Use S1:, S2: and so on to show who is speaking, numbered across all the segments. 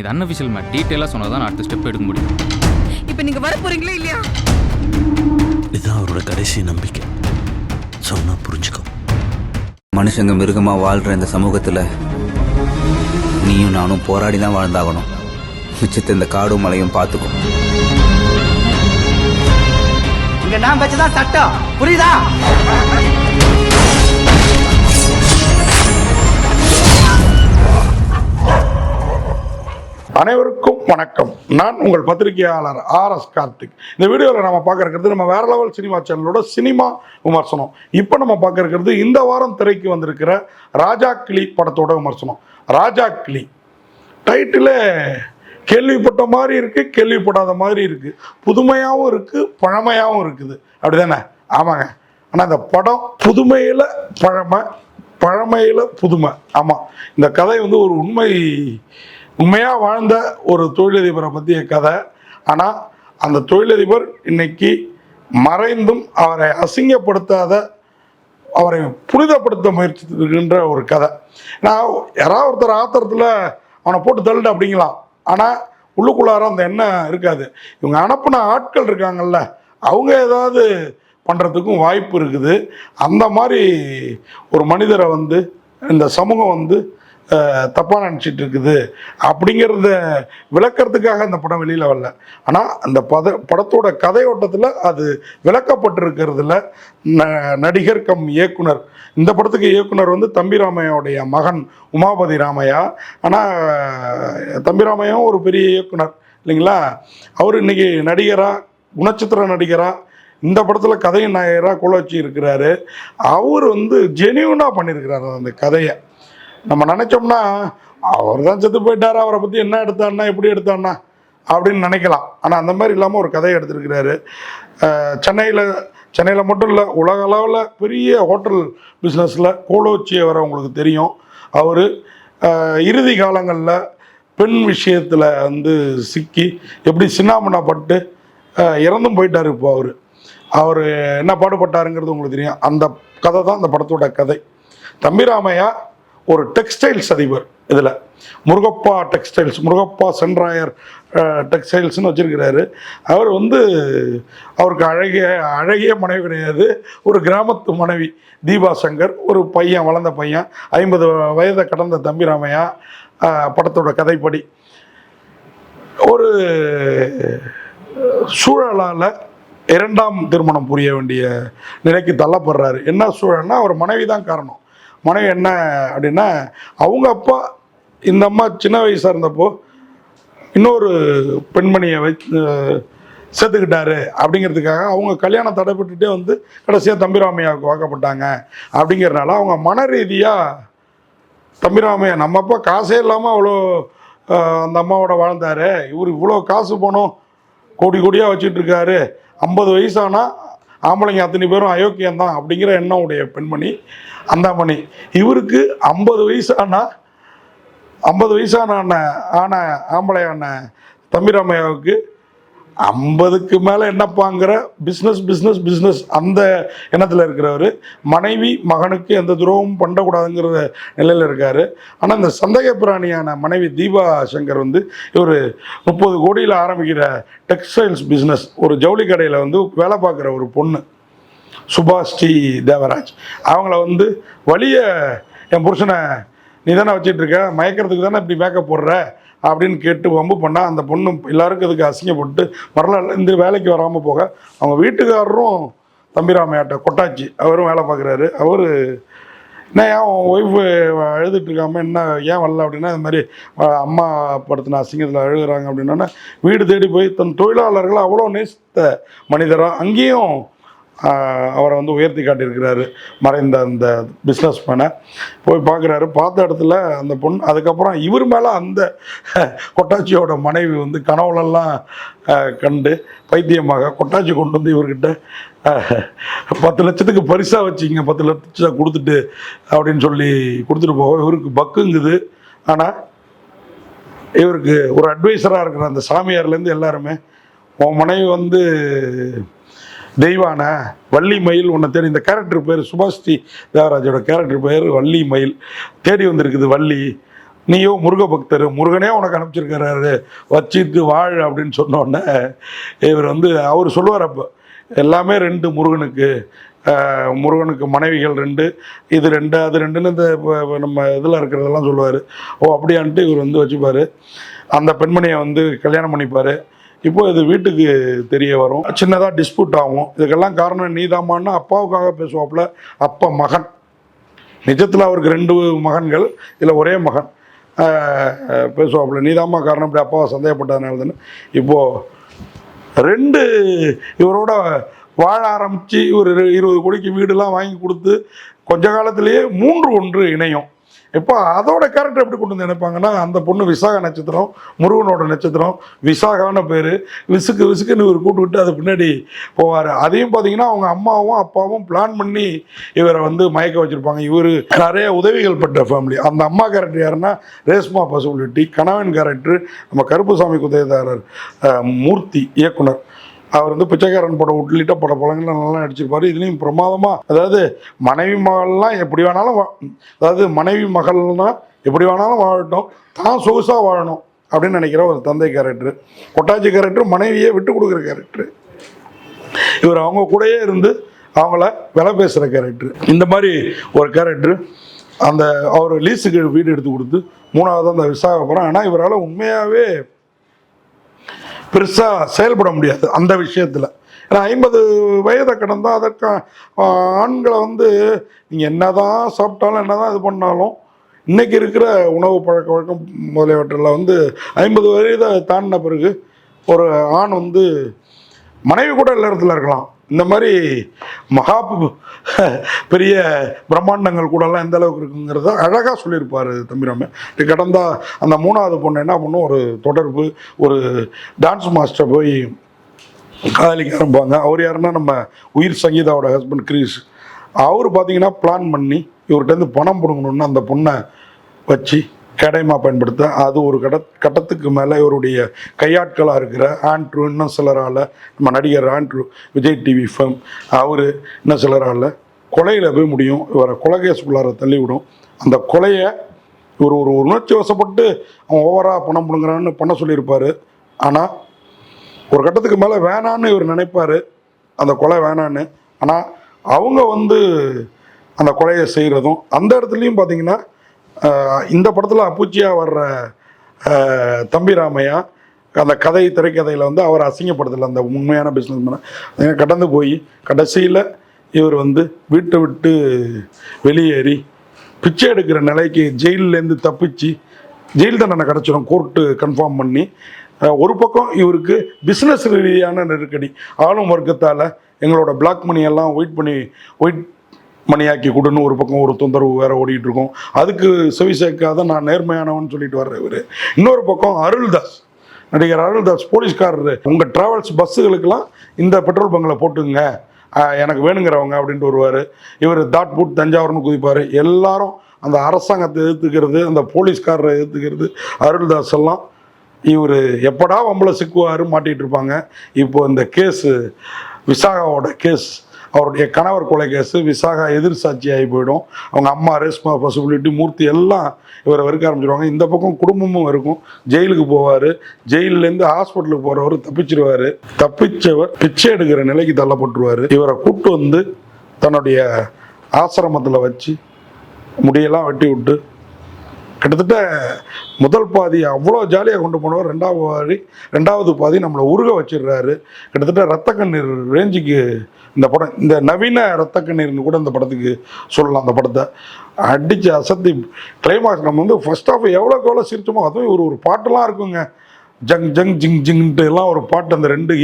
S1: இது unofficial mat டீட்டெயிலாக சொன்னால் தான் நான் அடுத்த ஸ்டெப் எடுக்க முடியும்.
S2: இப்போ நீங்க வர போறீங்களா இல்லையா?
S3: இதுதான் அவரோட கடைசி நம்பிக்கை. சொன்னா புரிஞ்சுக்கோ.
S4: மனுஷங்க மிருகமா வாழ்ற இந்த சமூகத்துல நீயும் நானும் போராடி தான் வாழ்ந்தாகணும். மிச்சத்தை இந்த காடும் மலையும் பார்த்துக்கும்
S5: இங்க நான் வச்சுதான் சட்டம். புரியுதா?
S6: அனைவருக்கும் வணக்கம். நான் உங்கள் பத்திரிகையாளர் ஆர் எஸ் கார்த்திக். இந்த வீடியோவில் நம்ம பார்க்க இருக்கிறது நம்ம வேற லெவல் சினிமா சேனலோட சினிமா விமர்சனம். இப்போ நம்ம பார்க்க இருக்கிறது இந்த வாரம் திரைக்கு வந்திருக்கிற ராஜா கிளி படத்தோட விமர்சனம். ராஜா கிளி. டைட்டிலே கேள்விப்பட்ட மாதிரி இருக்குது கேள்விப்படாத மாதிரி இருக்குது புதுமையாகவும் இருக்குது பழமையாகவும் இருக்குது. அப்படிதானே? ஆமாங்க. ஆனால் இந்த படம் புதுமையில் பழமை பழமையில் புதுமை. ஆமாம் இந்த கதை வந்து ஒரு உண்மை உண்மையாக வாழ்ந்த ஒரு தொழிலதிபரை பற்றிய கதை. ஆனால் அந்த தொழிலதிபர் இன்னைக்கு மறைந்தும் அவரை அசிங்கப்படுத்தாத அவரை புனிதப்படுத்த முயற்சித்திருக்கின்ற ஒரு கதை. நான் யாராவது ஒருத்தர் ஆத்திரத்தில் அவனை போட்டு தள்ளிட்டு அப்படிங்களாம் ஆனால் உள்ளுக்குள்ளார அந்த எண்ணம் இருக்காது. இவங்க அனுப்பின ஆட்கள் இருக்காங்கல்ல அவங்க ஏதாவது பண்ணுறதுக்கும் வாய்ப்பு இருக்குது. அந்த மாதிரி ஒரு மனிதரை வந்து இந்த சமூகம் வந்து தப்பாக நினச்சிட்டு இருக்குது அப்படிங்கிறத விளக்கறதுக்காக அந்த படம் வெளியில் வரல. ஆனால் அந்த பத படத்தோட கதையோட்டத்தில் அது விளக்கப்பட்டிருக்கிறதுல ந நடிகர் கம் இயக்குனர். இந்த படத்துக்கு இயக்குனர் வந்து தம்பி ராமையாவுடைய மகன் உமாபதி ராமையா. ஆனால் தம்பி ராமையாவும் ஒரு பெரிய இயக்குனர் இல்லைங்களா? அவர் இன்னைக்கு நடிகராக குணச்சித்திர நடிகராக இந்த படத்தில் கதை நாயகராக குலச்சி இருக்கிறாரு. அவர் வந்து ஜெனியூனாக பண்ணியிருக்கிறார் அந்த கதையை. நம்ம நினச்சோம்னா அவர் தான் செத்து போயிட்டாரு அவரை பற்றி என்ன எடுத்தான்னா எப்படி எடுத்தான்னா அப்படின்னு நினைக்கலாம். ஆனால் அந்த மாதிரி இல்லாமல் ஒரு கதையை எடுத்திருக்கிறாரு. சென்னையில் சென்னையில் மட்டும் இல்லை உலக அளவில் பெரிய ஹோட்டல் பிஸ்னஸில் கோலோச்சி வர உங்களுக்கு தெரியும். அவர் இறுதி காலங்களில் பெண் விஷயத்தில் வந்து சிக்கி எப்படி சின்னாமண்ணப்பட்டு இறந்தும் போயிட்டார் இப்போ அவர். அவர் என்ன பாடுபட்டாருங்கிறது உங்களுக்கு தெரியும். அந்த கதை தான் அந்த படத்தோட கதை. தம்பிராமையா ஒரு டெக்ஸ்டைல்ஸ் அதிபர் இதில். முருகப்பா டெக்ஸ்டைல்ஸ் முருகப்பா சென்றாயர் டெக்ஸ்டைல்ஸ்னு வச்சுருக்கிறாரு. அவர் வந்து அவருக்கு அழகிய அழகிய மனைவி கிடையாது. ஒரு கிராமத்து மனைவி தீபா சங்கர் ஒரு பையன் வளர்ந்த பையன் ஐம்பது வயதை கடந்த தம்பிராமையா ராமையா படத்தோட கதைப்படி. ஒரு சூழலால் இரண்டாம் திருமணம் புரிய வேண்டிய நிலைக்கு தள்ளப்படுறாரு. என்ன சூழல்னா அவர் மனைவி தான் காரணம். மனைவி என்ன அப்படின்னா அவங்க அப்பா இந்த அம்மா சின்ன வயசாக இருந்தப்போ இன்னொரு பெண்மணியை வச்சு சேர்த்துக்கிட்டாரு அப்படிங்கிறதுக்காக அவங்க கல்யாணம் தடைப்பட்டுட்டே வந்து கடைசியாக தம்பிராமையாவுக்கு வாக்கப்பட்டாங்க. அப்படிங்கிறனால அவங்க மன ரீதியாக தம்பிராமையா நம்ம அப்பா காசே இல்லாமல் அவ்வளோ அந்த அம்மாவோட வாழ்ந்தார். இவர் இவ்வளோ காசு போனோம் கோடி கோடியாக வச்சுட்டு இருக்காரு. ஐம்பது வயசானால் ஆம்பளைங்க அத்தனை பேரும் அயோக்கியம் தான் அப்படிங்கிற எண்ணம் உடைய பெண்மணி அந்தாமணி. இவருக்கு ஐம்பது வயசானா ஐம்பது வயசான அண்ணன் ஆன ஆம்பளையான தம்பிராமையாவுக்கு ஐம்பதுக்கு மேலே என்னப்பாங்கிற பிஸ்னஸ் பிஸ்னஸ் பிஸ்னஸ் அந்த எண்ணத்தில் இருக்கிறவர் மனைவி மகனுக்கு எந்த துரோகமும் பண்ணக்கூடாதுங்கிற நிலையில் இருக்கார். ஆனால் இந்த சந்தேக பிராணியான மனைவி தீபா சங்கர் வந்து இவர் முப்பது கோடியில் ஆரம்பிக்கிற டெக்ஸ்டைல்ஸ் பிஸ்னஸ் ஒரு ஜவுளி கடையில் வந்து வேலை பார்க்குற ஒரு பொண்ணு சுபாஷ் ஸ்ரீ தேவராஜ். அவங்கள வந்து வழியை என் புருஷனை நீ தானே வச்சிட்ருக்க மயக்கிறதுக்கு தானே இப்படி மேக்கப் போடுற? அப்படின்னு கேட்டு வம்பு பண்ணால் அந்த பொண்ணு எல்லாருக்கும் அதுக்கு அசிங்கப்பட்டு மறுநாள் இந்த வேலைக்கு வராமல் போக அவங்க வீட்டுக்காரரும் தம்பிராமையாட்ட கொட்டாச்சி அவரும் வேலை பார்க்குறாரு. அவர் என்ன ஏன் உன் ஒய்ஃபு அழுதுட்டு இருக்காம என்ன ஏன் வரல அப்படின்னா இந்த மாதிரி அம்மா படுத்தின அசிங்கத்தில் அழுகுறாங்க அப்படின்னா வீடு தேடி போய் தன் தொழிலாளர்களை அவ்வளோ நேசித்த மனிதராக அங்கேயும் அவரை வந்து உயர்த்தி காட்டியிருக்கிறாரு மறைந்த அந்த பிஸ்னஸ் மேனை போய் பார்க்குறாரு பார்த்த இடத்துல அந்த பொண்ணு அதுக்கப்புறம் இவர் மேலே அந்த கொட்டாச்சியோட மனைவி வந்து கனவுலெல்லாம் கண்டு பைத்தியமாக கொட்டாச்சி கொண்டு வந்து இவர்கிட்ட பத்து லட்சத்துக்கு பரிசாக வச்சிங்க பத்து லட்சம் கொடுத்துட்டு அப்படின்னு சொல்லி கொடுத்துட்டு போக இவருக்கு பக்குங்குது. ஆனால் இவருக்கு ஒரு அட்வைசராக இருக்கிற அந்த சாமியார்லேருந்து எல்லாருமே உன் மனைவி வந்து தெய்வான வள்ளி மயில் உன்னை தேடி இந்த கேரக்டர் பேர் சுபாஷ்டி தேவராஜோட கேரக்டர் பேர் வள்ளி மயில். தேடி வந்திருக்குது வள்ளி. நீயோ முருக பக்தர் முருகனே உனக்கு அனுப்பிச்சிருக்கிறாரு. வச்சிட்டு வாழ் அப்படின்னு சொன்னோடனே இவர் வந்து அவர் சொல்லுவார் அப்போ எல்லாமே ரெண்டு முருகனுக்கு முருகனுக்கு மனைவிகள் ரெண்டு இது ரெண்டு அது ரெண்டுன்னு இந்த நம்ம இதில் இருக்கிறதெல்லாம் சொல்லுவார். ஓ அப்படியான்ட்டு இவர் வந்து வச்சுப்பார். அந்த பெண்மணியை வந்து கல்யாணம் பண்ணிப்பார். இப்போ இது வீட்டுக்கு தெரிய வரும். சின்னதாக டிஸ்பியூட் ஆகும். இதுக்கெல்லாம் காரணம் நீதாமான்னு அப்பாவுக்காக பேசுவாப்புல. அப்பா மகன். நிஜத்தில் அவருக்கு ரெண்டு மகன்கள் இதில் ஒரே மகன். பேசுவாப்புல. நீதாம்மா காரணம் இப்படி அப்பாவை சந்தேகப்பட்டதுனால தானே. இப்போது ரெண்டு இவரோட வாழ ஆரம்பித்து ஒரு இரு- இருபது கோடிக்கு வீடுலாம் வாங்கி கொடுத்து கொஞ்ச காலத்திலேயே மூன்று ஒன்று இணையும். இப்போ அதோட கேரக்டர் எப்படி கொண்டு வந்து நினைப்பாங்கன்னா அந்த பொண்ணு விசாக நட்சத்திரம் முருகனோட நட்சத்திரம் விசாகான பேர். விசுக்கு விசுக்குன்னு இவர் கூப்பிட்டு அது பின்னாடி போவார். அதையும் பார்த்தீங்கன்னா அவங்க அம்மாவும் அப்பாவும் பிளான் பண்ணி இவரை வந்து மயக்க வச்சுருப்பாங்க. இவர் நிறைய உதவிகள் பட்ட ஃபேமிலி அந்த அம்மா கேரக்டர் யாருன்னா ரேஸ்மா பசுபிலிட்டி கணவன் கேரக்டர் நம்ம கருப்புசாமி குதயதாரர் மூர்த்தி இயக்குனர். அவர் வந்து பிச்சைக்காரன் படம் உள்ளிட்ட பட படங்கள் நல்லா நடிச்சிருப்பாரு. இதுலேயும் பிரமாதமாக அதாவது மனைவி மகள்லாம் எப்படி வேணாலும் வா- அதாவது மனைவி மகள்னா எப்படி வேணாலும் வாழட்டும் தான் சொகுசாக வாழணும் அப்படின்னு நினைக்கிற ஒரு தந்தை கேரக்டர் கொட்டாச்சி கேரக்டர் மனைவியே விட்டு கொடுக்குற கேரக்டர் இவர் அவங்க கூடயே இருந்து அவங்கள விலை பேசுகிற கேரக்டர் இந்த மாதிரி ஒரு கேரக்டர் அந்த அவர் லீஸுக்கு வீடு எடுத்து கொடுத்து மூணாவது அந்த விசாகப்புறம். ஆனால் இவரால் உண்மையாகவே பெருசாக செயல்பட முடியாது அந்த விஷயத்தில். ஏன்னா ஐம்பது வயதை கடந்தால் அதற்கு ஆண்களை வந்து நீங்கள் என்னதான் சாப்பிட்டாலும் என்னதான் இது பண்ணாலும் இன்றைக்கி இருக்கிற உணவு பழக்க வழக்கம் முதலியவற்றில் வந்து ஐம்பது வயதை தாண்டின பிறகு ஒரு ஆண் வந்து மனைவி கூட எல்லா இடத்துல இருக்கலாம். இந்த மாதிரி மகா பெரிய பிரம்மாண்டங்கள் கூடலாம் எந்த அளவுக்கு இருக்குங்கிறத அழகாக சொல்லியிருப்பார் தம்பிராமன் இது அந்த மூணாவது பொண்ணு என்ன பண்ணும்? ஒரு தொடர்பு ஒரு டான்ஸ் மாஸ்டர் போய் காதலிக்க ஆரம்பிப்பாங்க. அவர் யாருன்னா நம்ம உயிர் சங்கீதாவோட ஹஸ்பண்ட் கிரீஷ் அவர் பார்த்தீங்கன்னா பிளான் பண்ணி இவர்கிட்டருந்து பணம் பிடுங்கணுன்னு அந்த பொண்ணை வச்சு கேடயமாக பயன்படுத்த அது ஒரு கட கட்டத்துக்கு மேலே இவருடைய கையாட்களாக இருக்கிற ஆண்ட்ரூ இன்னும் சிலரால் நம்ம நடிகர் ஆண்ட்ரூ விஜய் டிவி ஃபேம் அவர் இன்னும் சிலரால் கொலையில் போய் முடியும். இவரை கொலை கேஸுக்குள்ளார தள்ளிவிடும். அந்த கொலையை இவர் ஒரு உணர்ச்சி வசப்பட்டு அவன் ஓவராக பணம் பிடுங்குறான்னு பண்ண சொல்லியிருப்பார். ஆனால் ஒரு கட்டத்துக்கு மேலே வேணான்னு இவர் நினைப்பார். அந்த கொலை வேணான்னு. ஆனால் அவங்க வந்து அந்த கொலையை செய்கிறதும் அந்த இடத்துலையும் பார்த்தீங்கன்னா இந்த படத்தில் அப்பூச்சியாக வர்ற தம்பி ராமையா அந்த கதை திரைக்கதையில் வந்து அவர் அசிங்கப்படுத்தல அந்த உண்மையான பிஸ்னஸ் மேனை கடந்து போய் கடைசியில் இவர் வந்து வீட்டை விட்டு வெளியேறி பிச்சை எடுக்கிற நிலைக்கு ஜெயிலேருந்து தப்பிச்சு ஜெயில் தண்டனை கிடச்சிடும் கோர்ட்டு கன்ஃபார்ம் பண்ணி ஒரு பக்கம் இவருக்கு பிஸ்னஸ் ரீதியான நெருக்கடி ஆளும் வர்க்கத்தால் எங்களோட பிளாக் மணியெல்லாம் ஒயிட் பண்ணி ஒயிட் மணியாக்கி கொடுன்னு ஒரு பக்கம் ஒரு தொந்தரவு வேற ஓடிட்டு இருக்கும். அதுக்கு செவிசேக்காத நான் நேர்மையானவன் சொல்லிட்டு வர்ற இவர். இன்னொரு பக்கம் அருள்தாஸ் நடிகர் அருள்தாஸ் போலீஸ்காரரு. உங்கள் ட்ராவல்ஸ் பஸ்ஸுகளுக்கெல்லாம் இந்த பெட்ரோல் பங்கில் போட்டுங்க. எனக்கு வேணுங்கிறவங்க அப்படின்ட்டு வருவார். இவர் தாட் பூட் தஞ்சாவூர்னு குதிப்பார். எல்லாரும் அந்த அரசாங்கத்தை எதிர்த்துக்கிறது அந்த போலீஸ்காரரை எதிர்த்துக்கிறது அருள்தாஸ் எல்லாம் இவர் எப்படா வம்பளை சிக்குவாரு மாட்டிகிட்டு இருப்பாங்க. இப்போ இந்த கேஸு விசாகாவோட கேஸ் அவருடைய கணவர் கொலை கேஸு விசாகா எதிர் ஆகி போயிடும். அவங்க அம்மா ரேஷ்மா பசுபிலிட்டி மூர்த்தி எல்லாம் இவரை வெறுக்க ஆரம்பிச்சிருவாங்க. இந்த பக்கம் குடும்பமும் இருக்கும். ஜெயிலுக்கு போவார். ஜெயிலேருந்து ஹாஸ்பிட்டலுக்கு போகிறவர் தப்பிச்சிருவார். தப்பிச்சவர் பிச்சை எடுக்கிற நிலைக்கு தள்ளப்பட்டுருவார். இவரை கூட்டு வந்து தன்னுடைய ஆசிரமத்தில் வச்சு முடியெல்லாம் வெட்டி விட்டு கிட்டத்தட்ட முதல் பாதி அவ்வளோ ஜாலியாக கொண்டு போனவர் ரெண்டாவது பாதி ரெண்டாவது பாதி நம்மளை உருக வச்சிடுறாரு. கிட்டத்தட்ட ரத்த கண்ணீர் ரேஞ்சுக்கு இந்த படம் இந்த நவீன ரத்த கண்ணீர்னு கூட இந்த படத்துக்கு சொல்லலாம் அந்த படத்தை. அடித்து அசத்தி கிளைமாக்ஸ் நம்ம வந்து ஃபர்ஸ்ட் ஆஃப் எவ்வளோக்கு எவ்வளோ சிரிச்சோமோ அதுவும் ஒரு ஒரு பாட்டெல்லாம் இருக்குங்க. ஜங் ஜங் ஜிங் ஜிங்ன்ட்டு எல்லாம் ஒரு பாட்டு அந்த ரெண்டு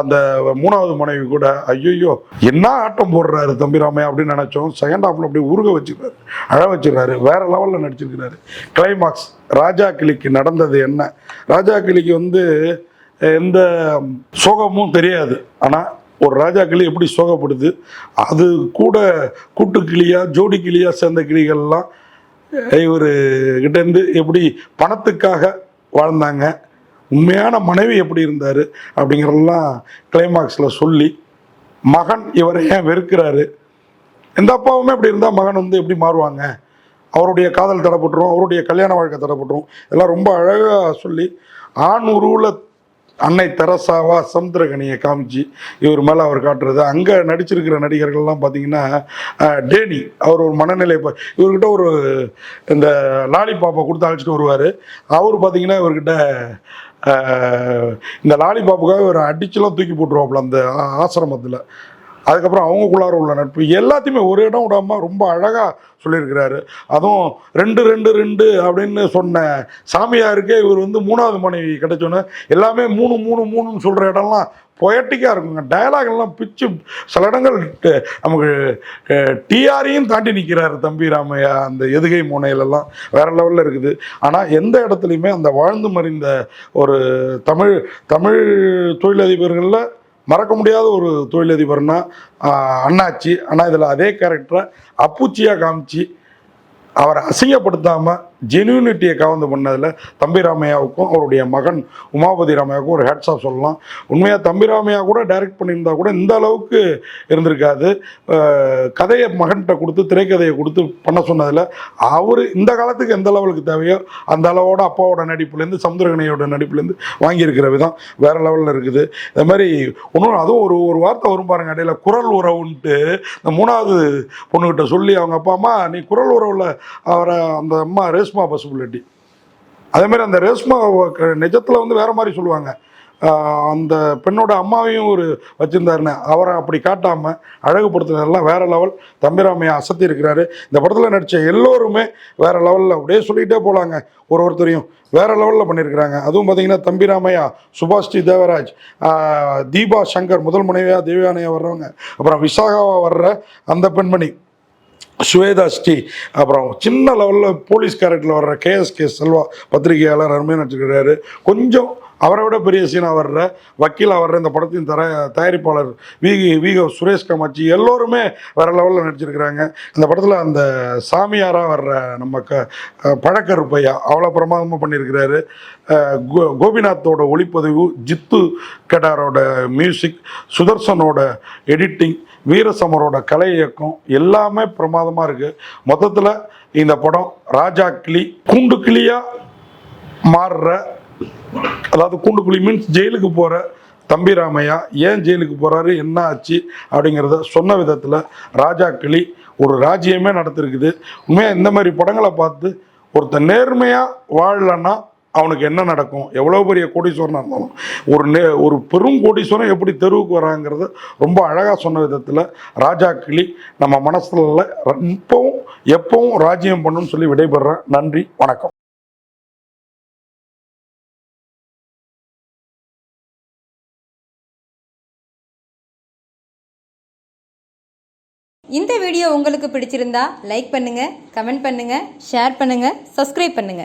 S6: அந்த மூணாவது மனைவி கூட ஐயோ என்ன ஆட்டம் போடுறாரு தம்பிராமே அப்படின்னு நினச்சோம். செகண்ட் ஹாஃபில் அப்படியே உருக வச்சுருக்காரு அழ வச்சுருக்காரு வேற லெவலில் நடிச்சிருக்கிறாரு. கிளைமாக்ஸ் ராஜா கிளிக்கு நடந்தது என்ன? ராஜா கிளிக்கு வந்து எந்த சோகமும் தெரியாது. ஆனால் ஒரு ராஜா கிளி எப்படி சோகப்படுது? அது கூட கூட்டு கிளியாக ஜோடி கிளியா சேர்ந்த கிளிகள்லாம் இவர் கிட்டேருந்து எப்படி பணத்துக்காக வாழ்ந்தாங்க? உண்மையான மனைவி எப்படி இருந்தார்? அப்படிங்கிறதெல்லாம் கிளைமாக்ஸில் சொல்லி மகன் இவரை ஏன் வெறுக்கிறாரு? எந்த அப்பாவுமே அப்படி இருந்தால் மகன் வந்து எப்படி மாறுவாங்க? அவருடைய காதல் தடப்பட்டுரும் அவருடைய கல்யாண வாழ்க்கை தடப்பட்டுரும். எல்லாம் ரொம்ப அழகாக சொல்லி ஆண் உருவில் அன்னை தெரசாவா சமுத்திரகனியை காமிச்சு இவர் மேலே அவர் காட்டுறது. அங்கே நடிச்சிருக்கிற நடிகர்கள்லாம் பார்த்தீங்கன்னா டேனி. அவர் ஒரு மனநிலை ப- இவர்கிட்ட ஒரு இந்த லாலிபாப்பை கொடுத்து அழைச்சிட்டு வருவார். அவர் பார்த்தீங்கன்னா இவர்கிட்ட இந்த லாலிபாப்புக்காக ஒரு அடிச்சுலாம் தூக்கி போட்டுருவாப்புல அந்த ஆசிரமத்தில். அதுக்கப்புறம் அவங்களுக்குள்ளார உள்ள நட்பு எல்லாத்தையுமே ஒரு இடம் விடாம ரொம்ப அழகாக சொல்லியிருக்கிறாரு. அதுவும் ரெண்டு ரெண்டு ரெண்டு அப்படின்னு சொன்ன சாமியாருக்கே இவர் வந்து மூணாவது மனைவி கிடைச்சோன்னு எல்லாமே மூணு மூணு மூணுன்னு சொல்கிற இடம்லாம் பொயட்டிக்காக இருக்குங்க. டயலாக் எல்லாம் பிச்சு சில இடங்கள் நமக்கு டிஆரையும் தாண்டி நிற்கிறாரு தம்பி ராமையா அந்த எதுகை முனையிலெல்லாம். வேற லெவலில் இருக்குது. ஆனால் எந்த இடத்துலையுமே அந்த வாழ்ந்து மறைந்த ஒரு தமிழ் தமிழ் தொழிலதிபர்களில் மறக்க முடியாத ஒரு தொழிலதிபர்னா அண்ணாச்சி. ஆனால் இதில் அதே கேரக்டரை அப்புச்சியாக காமிச்சு அவரை அசிங்கப்படுத்தாமல் ஜென்யூனிட்டியை கவர்ந்து பண்ணதில் தம்பி ராமையாவுக்கும் அவருடைய மகன் உமாபதி ராமையாவுக்கும் ஒரு ஹேட்ஸ் ஆஃப் சொல்லலாம். உண்மையாக தம்பி ராமையா கூட டைரக்ட் பண்ணியிருந்தா கூட இந்த அளவுக்கு இருந்திருக்காது. கதையை மகன்கிட்ட கொடுத்து திரைக்கதையை கொடுத்து பண்ண சொன்னதில் அவர் இந்த காலத்துக்கு எந்த லெவலுக்கு தேவையோ அந்த அளவோட அப்பாவோட நடிப்புலேருந்து சமுத்திரகனையோட நடிப்புலேருந்து வாங்கியிருக்கிற விதம் வேறு லெவலில் இருக்குது. இந்த மாதிரி ஒன்றும் அதுவும் ஒரு ஒரு வார்த்தை வரும் பாருங்க இடையில குரல் உறவுன்ட்டு இந்த மூணாவது பொண்ணுக்கிட்ட சொல்லி அவங்க அப்பா அம்மா நீ குரல் உறவில் அவரை அந்த அம்மா ரேஸ் பசுபுள்ளட்டி அதே மாதிரி அந்த ரேஷ்மா நிஜத்தில் வந்து வேறு மாதிரி சொல்லுவாங்க. அந்த பெண்ணோட அம்மாவையும் ஒரு வச்சுருந்தாருன்னு. அவரை அப்படி காட்டாமல் அழகுபடுத்தினதெல்லாம் வேறு லெவல். தம்பிராமையா அசத்தி இருக்கிறாரு. இந்த படத்தில் நடித்த எல்லோருமே வேறு லெவலில் அப்படியே சொல்லிகிட்டே போகலாங்க ஒரு ஒருத்தரையும் வேறு லெவலில் பண்ணியிருக்கிறாங்க. அதுவும் பார்த்திங்கன்னா தம்பிராமையா சுபாஷ்டி தேவராஜ் தீபா சங்கர் முதல் மனைவியாக தேவியானையாக வர்றவங்க. அப்புறம் விசாகாவாக வர்ற அந்த பெண்மணி. சுவேதா ஸ்ரீ அப்புறம் சின்ன லெவலில் போலீஸ் கேரக்டரில் வர்ற கேஎஸ்கே செல்வா பத்திரிகையாளர் அருமையாக நடிச்சிருக்கிறாரு. கொஞ்சம் அவரை விட பெரிய சீனாக வர்ற வக்கீலாக வர்ற இந்த படத்தின் தர தயாரிப்பாளர் வி விகோ சுரேஷ் காமாட்சி எல்லோருமே வேற லெவலில் நடிச்சிருக்கிறாங்க. இந்த படத்தில் அந்த சாமியாராக வர்ற நம்ம க பழக்கருப்பையா அவ்வளோ பிரமாதமாக பண்ணியிருக்கிறாரு கோ- கோபிநாத்தோட ஒளிப்பதிவு ஜித்து கெடாரோட மியூசிக் சுதர்சனோட எடிட்டிங் வீரசமரோட கலை இயக்கம் எல்லாமே பிரமாதமாக இருக்குது மொத்தத்தில் இந்த படம் ராஜா கிளி கூண்டு கிளியாக மாறுற அதாவது கூண்டுக்குழி மீன்ஸ் ஜெயிலுக்கு போகிற தம்பி ராமையா ஏன் ஜெயிலுக்கு போகிறாரு என்ன ஆச்சு அப்படிங்கிறத சொன்ன விதத்தில் ராஜா கிளி ஒரு ராஜ்யமே நடத்திருக்குது. உண்மையாக இந்த மாதிரி படங்களை பார்த்து ஒருத்தன் நேர்மையாக வாழலன்னா அவனுக்கு என்ன நடக்கும்? எவ்வளோ பெரிய கோடீஸ்வரனாக இருந்தாலும் ஒரு நே ஒரு பெரும் கோடீஸ்வரன் எப்படி தெருவுக்கு வராங்கிறத ரொம்ப அழகாக சொன்ன விதத்தில் ராஜா கிளி நம்ம மனசில் இப்போவும் எப்பவும் ராஜ்யம் பண்ணுன்னு சொல்லி விடைபெறேன் நன்றி வணக்கம்.
S7: இந்த வீடியோ உங்களுக்கு பிடிச்சிருந்தா லைக் பண்ணுங்க கமெண்ட் பண்ணுங்க ஷேர் பண்ணுங்க சப்ஸ்கிரைப் பண்ணுங்க.